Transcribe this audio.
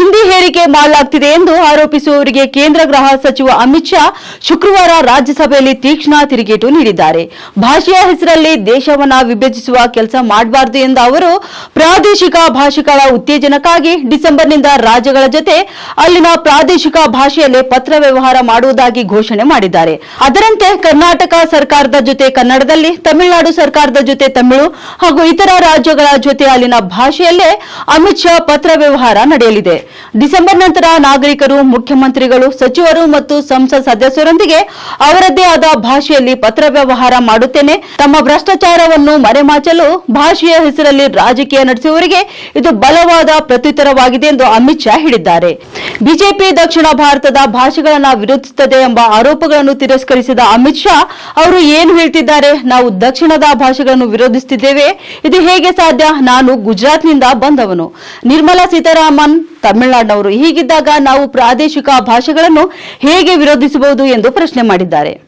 entendí. ಹೇರಿಕೆ ಮಾಡಲಾಗ್ತಿದೆ ಎಂದು ಆರೋಪಿಸುವವರಿಗೆ ಕೇಂದ್ರ ಗೃಹ ಸಚಿವ ಅಮಿತ್ ಶಾ ಶುಕ್ರವಾರ ರಾಜ್ಯಸಭೆಯಲ್ಲಿ ತೀಕ್ಷ್ಣ ತಿರುಗೇಟು ನೀಡಿದ್ದಾರೆ. ಭಾಷೆಯ ಹೆಸರಲ್ಲಿ ದೇಶವನ್ನ ವಿಭಜಿಸುವ ಕೆಲಸ ಮಾಡಬಾರದು ಎಂದ ಅವರು, ಪ್ರಾದೇಶಿಕ ಭಾಷೆಗಳ ಉತ್ತೇಜನಕ್ಕಾಗಿ ಡಿಸೆಂಬರ್ನಿಂದ ರಾಜ್ಯಗಳ ಜೊತೆ ಅಲ್ಲಿನ ಪ್ರಾದೇಶಿಕ ಭಾಷೆಯಲ್ಲೇ ಪತ್ರ ವ್ಯವಹಾರ ಮಾಡುವುದಾಗಿ ಘೋಷಣೆ ಮಾಡಿದ್ದಾರೆ. ಅದರಂತೆ ಕರ್ನಾಟಕ ಸರ್ಕಾರದ ಜೊತೆ ಕನ್ನಡದಲ್ಲಿ, ತಮಿಳುನಾಡು ಸರ್ಕಾರದ ಜೊತೆ ತಮಿಳು ಹಾಗೂ ಇತರ ರಾಜ್ಯಗಳ ಜೊತೆ ಅಲ್ಲಿನ ಭಾಷೆಯಲ್ಲೇ ಅಮಿತ್ ಶಾ ಪತ್ರ ವ್ಯವಹಾರ ನಡೆಯಲಿದೆ. ಡಿಸೆಂಬರ್ ನಂತರ ನಾಗರಿಕರು, ಮುಖ್ಯಮಂತ್ರಿಗಳು, ಸಚಿವರು ಮತ್ತು ಸಂಸತ್ ಸದಸ್ಯರೊಂದಿಗೆ ಅವರದ್ದೇ ಆದ ಭಾಷೆಯಲ್ಲಿ ಪತ್ರ ವ್ಯವಹಾರ ಮಾಡುತ್ತೇನೆ. ತಮ್ಮ ಭ್ರಷ್ಟಾಚಾರವನ್ನು ಮರೆಮಾಚಲು ಭಾಷೆಯ ಹೆಸರಲ್ಲಿ ರಾಜಕೀಯ ನಡೆಸುವವರಿಗೆ ಇದು ಬಲವಾದ ಪ್ರತ್ಯುತ್ತರವಾಗಿದೆ ಎಂದು ಅಮಿತ್ ಶಾ ಹೇಳಿದ್ದಾರೆ. ಬಿಜೆಪಿ ದಕ್ಷಿಣ ಭಾರತದ ಭಾಷೆಗಳನ್ನು ವಿರೋಧಿಸುತ್ತದೆ ಎಂಬ ಆರೋಪಗಳನ್ನು ತಿರಸ್ಕರಿಸಿದ ಅಮಿತ್ ಶಾ, ಅವರು ಏನು ಹೇಳ್ತಿದ್ದಾರೆ? ನಾವು ದಕ್ಷಿಣದ ಭಾಷೆಗಳನ್ನು ವಿರೋಧಿಸುತ್ತಿದ್ದೇವೆ. ಇದು ಹೇಗೆ ಸಾಧ್ಯ? ನಾನು ಗುಜರಾತ್ನಿಂದ ಬಂದವನು. ನಿರ್ಮಲಾ ಸೀತಾರಾಮನ್ ತಮಿಳುನಾಡಿನವರು ಹೀಗಿದ್ದಾಗ ನಾವು ಪ್ರಾದೇಶಿಕ ಭಾಷೆಗಳನ್ನು ಹೇಗೆ ವಿರೋಧಿಸಬಹುದು ಎಂದು ಪ್ರಶ್ನೆ ಮಾಡಿದ್ದಾರೆ.